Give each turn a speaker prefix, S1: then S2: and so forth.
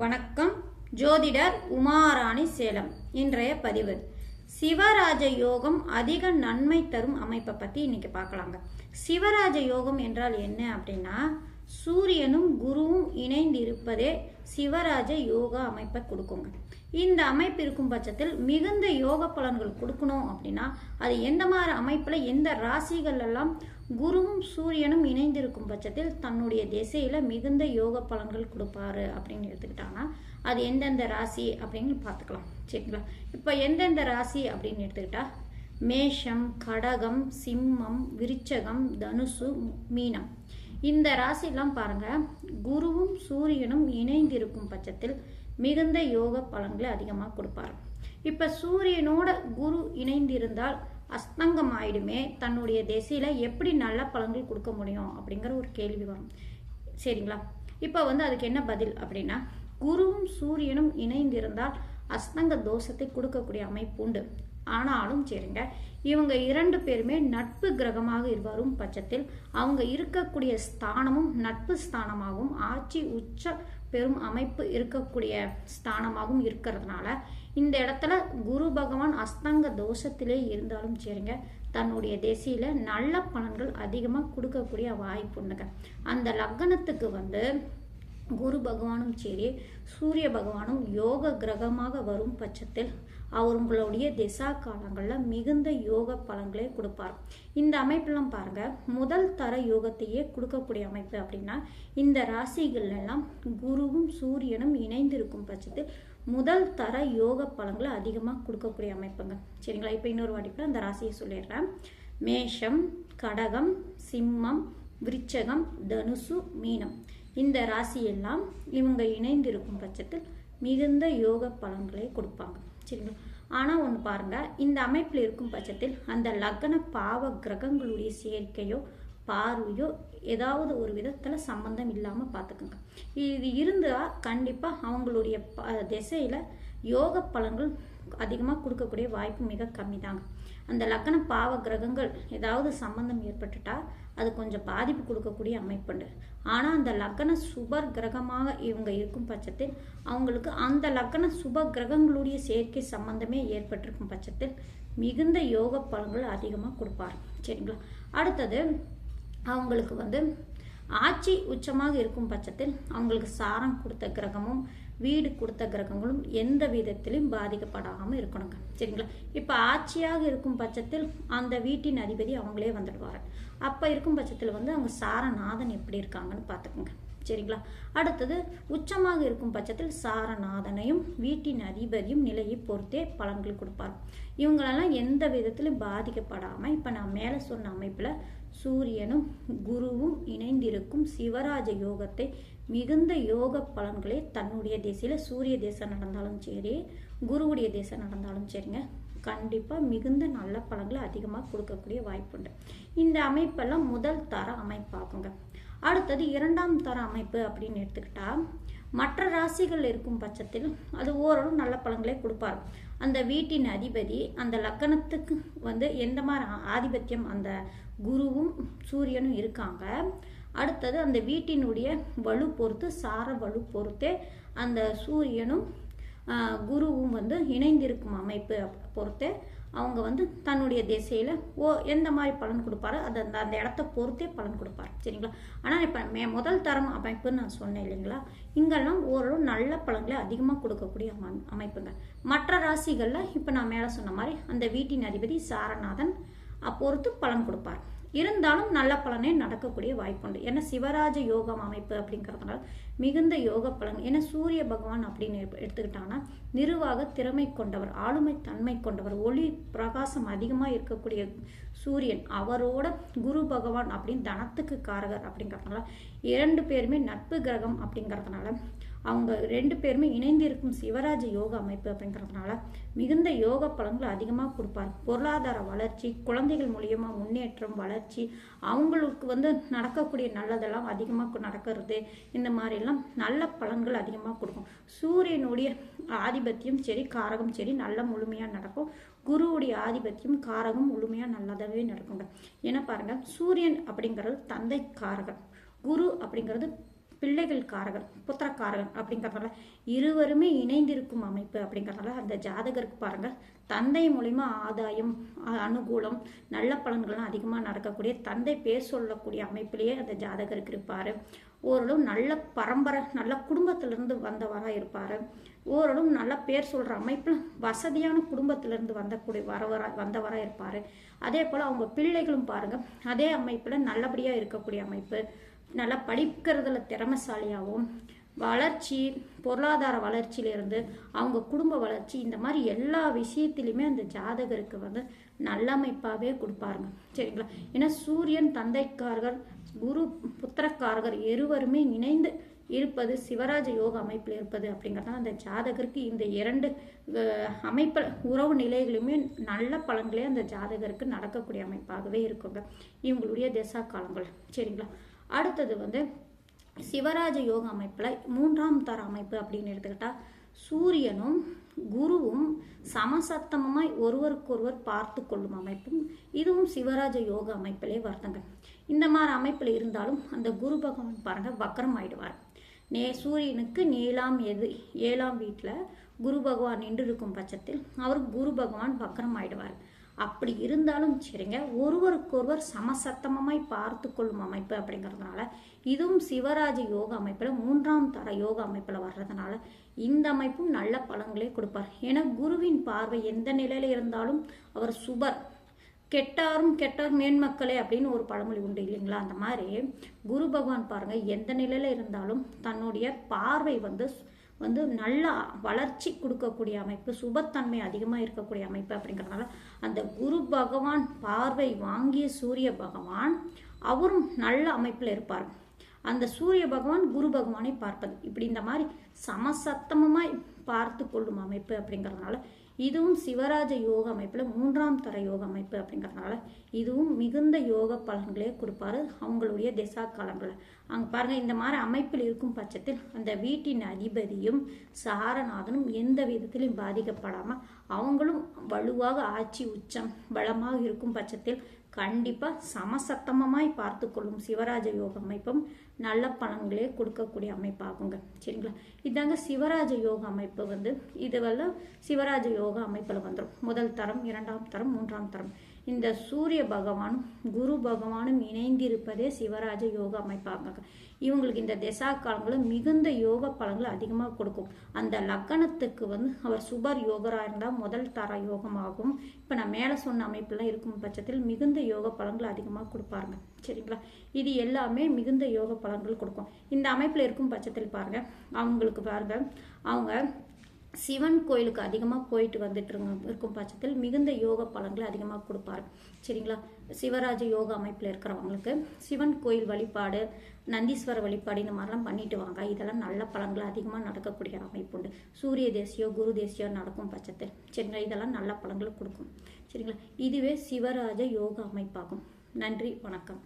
S1: வணக்கம். ஜோதிடர் உமாராணி சேலம். இன்றைய பதிவு. சிவராஜ யோகம் அதிக நன்மை தரும் அமைப்பை பற்றி இன்னைக்கு பார்க்கலாங்க. சிவராஜ யோகம் என்றால் என்ன அப்படின்னா சூரியனும் குருவும் இணைந்து இருப்பதே சிவராஜ யோகா அமைப்பை கொடுக்குங்க. இந்த அமைப்பு இருக்கும் பட்சத்தில் மிகுந்த யோக பலன்கள் கொடுக்கணும் அப்படின்னா அது எந்த மாதிரி அமைப்பில் எந்த ராசிகள் எல்லாம் குருவும் சூரியனும் இணைந்திருக்கும் பட்சத்தில் தன்னுடைய திசையில மிகுந்த யோக பலன்கள் கொடுப்பாரு அப்படின்னு எடுத்துக்கிட்டாங்கன்னா அது எந்தெந்த ராசி அப்படின்னு பார்த்துக்கலாம். சரிங்களா? இப்போ எந்தெந்த ராசி அப்படின்னு எடுத்துக்கிட்டா மேஷம் கடகம் சிம்மம் விருச்சகம் தனுசு மீனம். இந்த ராசிலாம் பாருங்க குருவும் சூரியனும் இணைந்திருக்கும் பட்சத்தில் மிகுந்த யோக பலன்களை அதிகமாக கொடுப்பாரு. இப்போ சூரியனோட குரு இணைந்திருந்தால் அஸ்தங்கம் ஆயிடுமே தன்னுடைய திசையில எப்படி நல்ல பலன்கள் கொடுக்க முடியும் அப்படிங்கிற ஒரு கேள்வி வரும். சரிங்களா? இப்போ வந்து அதுக்கு என்ன பதில் அப்படின்னா குருவும் சூரியனும் இணைந்திருந்தால் அஸ்தங்க தோஷத்தை கொடுக்கக்கூடிய அமைப்பு உண்டு. ஆனாலும் சரிங்க இவங்க இரண்டு பேருமே நட்பு கிரகமாக வரும் பட்சத்தில் அவங்க இருக்கக்கூடிய ஸ்தானமும் நட்பு ஸ்தானமாகவும் ஆட்சி உச்ச பெரும் அமைப்பு இருக்கக்கூடிய ஸ்தானமாகவும் இருக்கிறதுனால இந்த இடத்துல குரு பகவான் அஸ்தங்க தோஷத்திலே இருந்தாலும் சரிங்க. தன்னுடைய திசையில் நல்ல பலன்கள் அதிகமாக கொடுக்கக்கூடிய வாய்ப்பு உண்டுங்க. அந்த லக்னத்துக்கு வந்து குரு பகவானும் சரி சூரிய பகவானும் யோக கிரகமாக வரும் பட்சத்தில் அவங்களுடைய திசா காலங்களில் மிகுந்த யோக பலன்களை கொடுப்பார். இந்த அமைப்பெல்லாம் பாருங்க. முதல் தர யோகத்தையே கொடுக்கக்கூடிய அமைப்பு அப்படின்னா இந்த ராசிகள் எல்லாம் குருவும் சூரியனும் இணைந்திருக்கும் பட்சத்தில் முதல் தர யோக பலன்களை அதிகமாக கொடுக்கக்கூடிய அமைப்புங்க. சரிங்களா? இப்போ இன்னொரு வாட்டி கூட அந்த ராசியை சொல்லிடுறேன். மேஷம் கடகம் சிம்மம் விருச்சகம் தனுசு மீனம். இந்த ராசியெல்லாம் இவங்க இணைந்திருக்கும் பட்சத்தில் மிகுந்த யோக பலன்களை கொடுப்பாங்க. சரிங்களா? ஆனால் ஒன்று பாருங்கள் இந்த அமைப்பில் இருக்கும் பட்சத்தில் அந்த லக்ன பாவ கிரகங்களுடைய சேர்க்கையோ பார்வையோ ஏதாவது ஒரு விதத்தில் சம்பந்தம் இல்லாமல் பார்த்துக்கோங்க இது இருந்தால் கண்டிப்பாக அவங்களுடைய ப திசையில் யோக பலன்கள் அதிகமாக கொடுக்கக்கூடிய வாய்ப்பு மிக கம்மி தாங்க அந்த லக்கண பாவ கிரகங்கள் ஏதாவது சம்பந்தம் ஏற்பட்டுட்டா அது கொஞ்சம் பாதிப்பு கொடுக்கக்கூடிய அமைப்புண்டு ஆனால் அந்த லக்கண சுபர் கிரகமாக இவங்க இருக்கும் பட்சத்தில் அவங்களுக்கு அந்த லக்கண சுப கிரகங்களுடைய சேர்க்கை சம்பந்தமே ஏற்பட்டிருக்கும் பட்சத்தில் மிகுந்த யோக பலன்கள் அதிகமாக கொடுப்பார். சரிங்களா? அடுத்தது அவங்களுக்கு வந்து ஆட்சி உச்சமாக இருக்கும் பட்சத்தில் அவங்களுக்கு சாரம் கொடுத்த கிரகமும் வீடு கொடுத்த கிரகங்களும் எந்த விதத்திலும் பாதிக்கப்படாமல் இருக்கணுங்க. சரிங்களா? இப்போ ஆட்சியாக இருக்கும் பட்சத்தில் அந்த வீட்டின் அதிபதி அவங்களே வந்துடுவார். அப்போ இருக்கும் பட்சத்தில் வந்து அவங்க சாரநாதன் எப்படி இருக்காங்கன்னு பார்த்துக்கோங்க சரிங்களா? அடுத்தது உச்சமாக இருக்கும் பட்சத்தில் சாரநாதனையும் வீட்டின் அதிபதியும் நிலையை பொறுத்தே பலன்கள் கொடுப்பார். இவங்களெல்லாம் எந்த விதத்திலும் பாதிக்கப்படாமல் இப்போ நான் மேலே சொன்ன அமைப்பில் சூரியனும் குருவும் இணைந்திருக்கும் சிவராஜ யோகத்தை மிகுந்த யோக பலன்களை தன்னுடைய திசையில் சூரிய தேசம் நடந்தாலும் சரி குருவுடைய தேசம் நடந்தாலும் சரிங்க. கண்டிப்பாக மிகுந்த நல்ல பலன்களை அதிகமாக கொடுக்கக்கூடிய வாய்ப்புண்டு. இந்த அமைப்பெல்லாம் முதல் தர அமைப்பாகுங்க. அடுத்தது இரண்டாம் தர அமைப்பு அப்படின்னு எடுத்துக்கிட்டால் மற்ற ராசிகள் இருக்கும் பட்சத்தில் அது ஓரளவு நல்ல பலன்களை கொடுப்பார். அந்த வீட்டின் அதிபதி அந்த லக்கணத்துக்கு வந்து எந்த மாதிரி ஆதிபத்தியம் அந்த குருவும் சூரியனும் இருக்காங்க. அடுத்தது அந்த வீட்டினுடைய வலு பொறுத்து சார வலு பொறுத்தே அந்த சூரியனும் குருவும் வந்து இணைந்திருக்கும் அமைப்பு பொறுத்தே அவங்க வந்து தன்னுடைய திசையில் ஓ எந்த மாதிரி பலன் கொடுப்பாரோ அது அந்த அந்த இடத்த பொறுத்தே பலன் கொடுப்பார். சரிங்களா? ஆனால் இப்போ மே முதல் தரம் அமைப்புன்னு நான் சொன்னேன் இல்லைங்களா? இங்கெல்லாம் ஓரளவு நல்ல பலன்களை அதிகமாக கொடுக்கக்கூடிய அமை அமைப்புங்க மற்ற ராசிகளில் இப்போ நான் மேலே சொன்ன மாதிரி அந்த வீட்டின் அதிபதி சாரநாதன் பொறுத்து பலன் கொடுப்பார். இருந்தாலும் நல்ல பலனே நடக்கக்கூடிய வாய்ப்புண்டு. ஏன்னா சிவராஜ யோகம் அமைப்பு அப்படிங்கிறதுனால மிகுந்த யோக பலன். ஏன்னா சூரிய பகவான் அப்படின்னு எடுத்துக்கிட்டாங்கன்னா நிர்வாக திறமை கொண்டவர் ஆளுமை தன்மை கொண்டவர் ஒளி பிரகாசம் அதிகமாக இருக்கக்கூடிய சூரியன் அவரோட குரு பகவான் அப்படின்னு தனத்துக்கு காரகர் அப்படிங்கிறதுனால இரண்டு பேருமே நட்பு கிரகம் அப்படிங்கிறதுனால அவங்க ரெண்டு பேருமே இணைந்து இருக்கும் சிவராஜ யோக அமைப்பு அப்படிங்கிறதுனால மிகுந்த யோக பலன்கள் அதிகமாக கொடுப்பார். பொருளாதார வளர்ச்சி குழந்தைகள் மூலியமாக முன்னேற்றம் வளர்ச்சி அவங்களுக்கு வந்து நடக்கக்கூடிய நல்லதெல்லாம் அதிகமாக நடக்கிறது இந்த மாதிரிலாம் நல்ல பலன்கள் அதிகமாக கொடுக்கும். சூரியனுடைய ஆதிபத்தியம் சரி காரகம் சரி நல்ல முழுமையாக நடக்கும். குருவுடைய ஆதிபத்தியம் காரகம் முழுமையாக நல்லதாகவே நடக்குங்க. ஏன்னா பாருங்கள் சூரியன் அப்படிங்கிறது தந்தை காரகம் குரு அப்படிங்கிறது பிள்ளைகள் காரகன் புத்திரக்காரகன் அப்படிங்கிறதுனால இருவருமே இணைந்திருக்கும் அமைப்பு அப்படிங்கிறதுனால அந்த ஜாதகருக்கு பாருங்கள் தந்தை மூலிமா ஆதாயம் அனுகூலம் நல்ல பலன்கள்லாம் அதிகமாக நடக்கக்கூடிய தந்தை பேர் சொல்லக்கூடிய அமைப்பிலேயே அந்த ஜாதகருக்கு இருப்பார் ஓரளவு நல்ல பரம்பரை நல்ல குடும்பத்திலிருந்து வந்தவராக இருப்பார். ஓரளவு நல்ல பேர் சொல்கிற அமைப்பில் வசதியான குடும்பத்திலிருந்து வந்தக்கூடிய வரவராக வந்தவராக இருப்பார். அதே போல் அவங்க பிள்ளைகளும் பாருங்கள் அதே அமைப்பில் நல்லபடியாக இருக்கக்கூடிய அமைப்பு. நல்லா படிக்கிறதுல திறமைசாலியாகவும் வளர்ச்சி பொருளாதார வளர்ச்சியிலேருந்து அவங்க குடும்ப வளர்ச்சி இந்த மாதிரி எல்லா விஷயத்திலையுமே அந்த ஜாதகருக்கு வந்து நல்லமைப்பாகவே கொடுப்பாருங்க. சரிங்களா? ஏன்னா சூரியன் தந்தைக்காரர்கள் குரு புத்திரக்காரர்கள் இருவருமே இணைந்து இருப்பது சிவராஜ யோக அமைப்பில் இருப்பது அப்படிங்கிறதான் அந்த ஜாதகருக்கு இந்த இரண்டு அமைப்பு அமைப்பில் உறவு நிலைகளுமே நல்ல பலன்களே அந்த ஜாதகருக்கு நடக்கக்கூடிய அமைப்பாகவே இருக்குங்க. இவங்களுடைய திசா காலங்கள். சரிங்களா? அடுத்தது வந்து சிவராஜ யோக அமைப்பில் மூன்றாம் தர அமைப்பு அப்படின்னு எடுத்துக்கிட்டால் சூரியனும் குருவும் சமசத்தமமாய் ஒருவருக்கொருவர் பார்த்து கொள்ளும் அமைப்பும் இதுவும் சிவராஜ யோக அமைப்பிலே வருதுங்க இந்த மாதிரி அமைப்பில் இருந்தாலும் அந்த குரு பகவான் பாருங்க வக்கரம் ஆயிடுவார். நே சூரியனுக்கு நீலாம் எது ஏழாம் வீட்டில் குரு பகவான் நின்று இருக்கும் பட்சத்தில் அவர் குரு பகவான் வக்கரம் ஆயிடுவார். அப்படி இருந்தாலும் சரிங்க. ஒருவருக்கொருவர் சமசத்தமமாய் பார்த்து கொள்ளும் அமைப்பு அப்படிங்கிறதுனால இதுவும் சிவராஜ யோக அமைப்பில் மூன்றாம் தர யோக அமைப்பில் வர்றதுனால இந்த அமைப்பும் நல்ல பலன்களை கொடுப்பார். ஏன்னா குருவின் பார்வை எந்த நிலையில இருந்தாலும் அவர் சுபர். கெட்டாரும் கெட்டார் மேன்மக்களே அப்படின்னு ஒரு பழமொழி உண்டு இல்லைங்களா? அந்த மாதிரி குரு பகவான் பாருங்க எந்த நிலையில இருந்தாலும் தன்னுடைய பார்வை வந்து வந்து நல்லா வளர்ச்சி கொடுக்கக்கூடிய அமைப்பு சுபத்தன்மை அதிகமாக இருக்கக்கூடிய அமைப்பு அப்படிங்கிறதுனால அந்த குரு பகவான் பார்வை வாங்கிய சூரிய பகவான் அவரும் நல்ல அமைப்பில் இருப்பார். அந்த சூரிய பகவான் குரு பகவானை பார்ப்பது. இப்படி இந்த மாதிரி சமசத்தமமாய் பார்த்து கொள்ளும் அமைப்பு அப்படிங்கிறதுனால இதுவும் சிவராஜ யோக அமைப்பில் மூன்றாம் தர யோக அமைப்பு அப்படிங்கிறதுனால இதுவும் மிகுந்த யோக பலன்களே கொடுப்பாரு அவங்களுடைய திசா காலங்களில். அங்கே பாருங்கள் இந்த மாதிரி அமைப்பில் இருக்கும் பட்சத்தில் அந்த வீட்டின் அதிபதியும் சாரநாதனும் எந்த விதத்திலும் பாதிக்கப்படாமல் அவங்களும் வலுவாக ஆட்சி உச்சம் பலமாக இருக்கும் பட்சத்தில் கண்டிப்பாக சமசத்தமமாய் பார்த்து கொள்ளும் சிவராஜ யோக அமைப்பும் நல்ல பலன்களே கொடுக்கக்கூடிய அமைப்பாகுங்க. சரிங்களா? இதாங்க சிவராஜ யோக அமைப்பு வந்து. இதுவெல்லாம் சிவராஜ யோக அமைப்பில் வந்துடும் முதல் தரம் இரண்டாம் தரம் மூன்றாம் தரம். இந்த சூரிய பகவானும் குரு பகவானும் இணைந்திருப்பதே சிவராஜ யோக அமைப்பாங்க. இவங்களுக்கு இந்த திசா காலங்களில் மிகுந்த யோக பலன்களை அதிகமாக கொடுக்கும். அந்த லக்கணத்துக்கு வந்து அவர் சுபர் யோகராக இருந்தால் முதல் தர யோகமாகும். இப்போ நான் மேலே சொன்ன அமைப்பெல்லாம் இருக்கும் பட்சத்தில் மிகுந்த யோக பலன்களை அதிகமாக கொடுப்பாருங்க. சரிங்களா? இது எல்லாமே மிகுந்த யோக பலன்கள் கொடுக்கும். இந்த அமைப்பில் இருக்கும் பட்சத்தில் பாருங்க. அவங்களுக்கு பாருங்க. அவங்க சிவன் கோயிலுக்கு அதிகமாக போயிட்டு வந்துட்டு இருக்கும் பட்சத்தில் மிகுந்த யோக பலன்களை அதிகமாக கொடுப்பாரு. சரிங்களா? சிவராஜ யோக அமைப்பில் இருக்கிறவங்களுக்கு சிவன் கோயில் வழிபாடு நந்தீஸ்வர வழிபாடு இந்த மாதிரிலாம் பண்ணிட்டு வாங்க. இதெல்லாம் நல்ல பலன்கள் அதிகமாக நடக்கக்கூடிய அமைப்பு உண்டு. சூரிய தேசியோ குரு தேசியோ நடக்கும் பட்சத்தில். சரிங்களா? இதெல்லாம் நல்ல பலன்களை கொடுக்கும். சரிங்களா? இதுவே சிவராஜ யோக அமைப்பாகும். நன்றி வணக்கம்.